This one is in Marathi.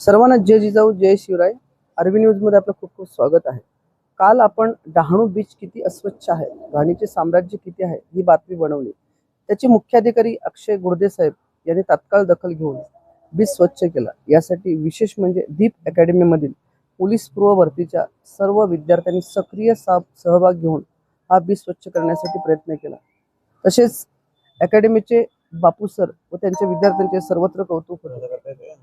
सर्वांना जय जिजाऊ जय शिवराय. आरबी न्यूजमध्ये आपलं खूप खूप स्वागत आहे. काल आपण डहाणू बीच किती अस्वच्छ आहे? घाणीचे साम्राज्य किती आहे? ही बातमी बनवली. त्याचे मुख्याधिकारी अक्षय गुर्दे साहेब यांनी तात्काळ दखल घेऊन बीच स्वच्छ केला. यासाठी विशेष म्हणजे दीप अकॅडमीमधील पोलीस पूर्व भरतीच्या सर्व विद्यार्थ्यांनी सक्रिय सहभाग घेऊन हा बीच स्वच्छ करण्यासाठी प्रयत्न केला. तसेच अकॅडमीचे बापू सर व त्यांच्या विद्यार्थ्यांचे सर्वत्र कौतुक होते.